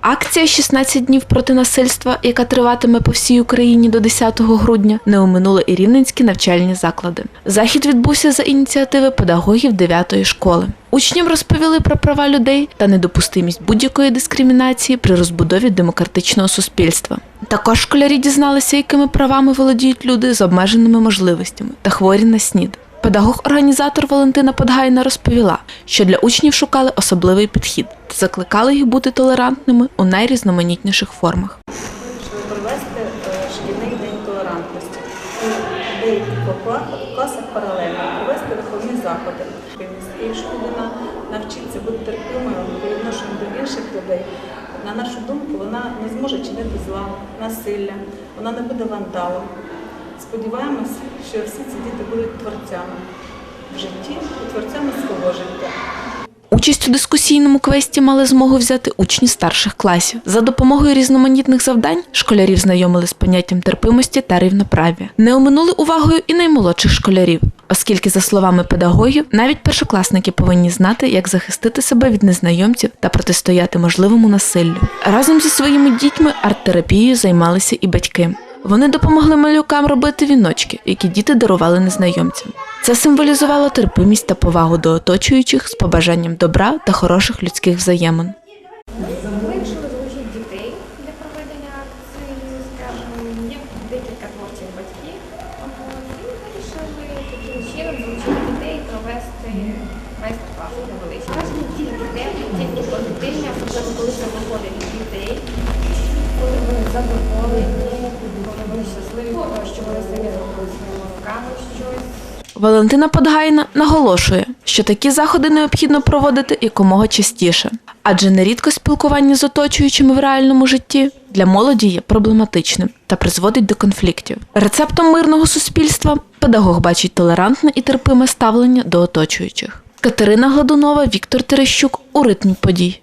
Акція «16 днів проти насильства, яка триватиме по всій Україні до 10 грудня, не оминула і рівненські навчальні заклади. Захід відбувся за ініціативи педагогів 9-ї школи. Учням розповіли про права людей та недопустимість будь-якої дискримінації при розбудові демократичного суспільства. Також школярі дізналися, якими правами володіють люди з обмеженими можливостями та хворі на снід. Педагог-організатор Валентина Подгайна розповіла, що для учнів шукали особливий підхід та закликали їх бути толерантними у найрізноманітніших формах. Вирішили провести е, шкільний день толерантності у деяких класах паралельно, провести виховні заходи. І якщо людина навчиться бути терпимою по відношенню до інших людей, на нашу думку, вона не зможе чинити зла, насилля, вона не буде вандалом. Сподіваємось, що всі ці діти будуть творцями в житті і творцями свого життя. Участь у дискусійному квесті мали змогу взяти учні старших класів. За допомогою різноманітних завдань школярів знайомили з поняттям терпимості та рівноправ'я. Не оминули увагою і наймолодших школярів, оскільки, за словами педагогів, навіть першокласники повинні знати, як захистити себе від незнайомців та протистояти можливому насиллю. Разом зі своїми дітьми арт-терапією займалися і батьки. Вони допомогли малюкам робити віночки, які діти дарували незнайомцям. Це символізувало терпимість та повагу до оточуючих з побажанням добра та хороших людських взаємин. Вирішили залучити дітей для проведення акції, є декілька творчих батьків. І вирішили таким чином залучити дітей провести майстер-клас невеличкий. Кожен тільки темні, тільки позитивні, особливо коли це виходить дітей, коли вони задоволені, Валентина Подгайна наголошує, що такі заходи необхідно проводити якомога частіше, адже нерідко спілкування з оточуючими в реальному житті для молоді є проблематичним та призводить до конфліктів. Рецептом мирного суспільства педагог бачить толерантне і терпиме ставлення до оточуючих. Катерина Гладунова, Віктор Терещук у ритмі подій.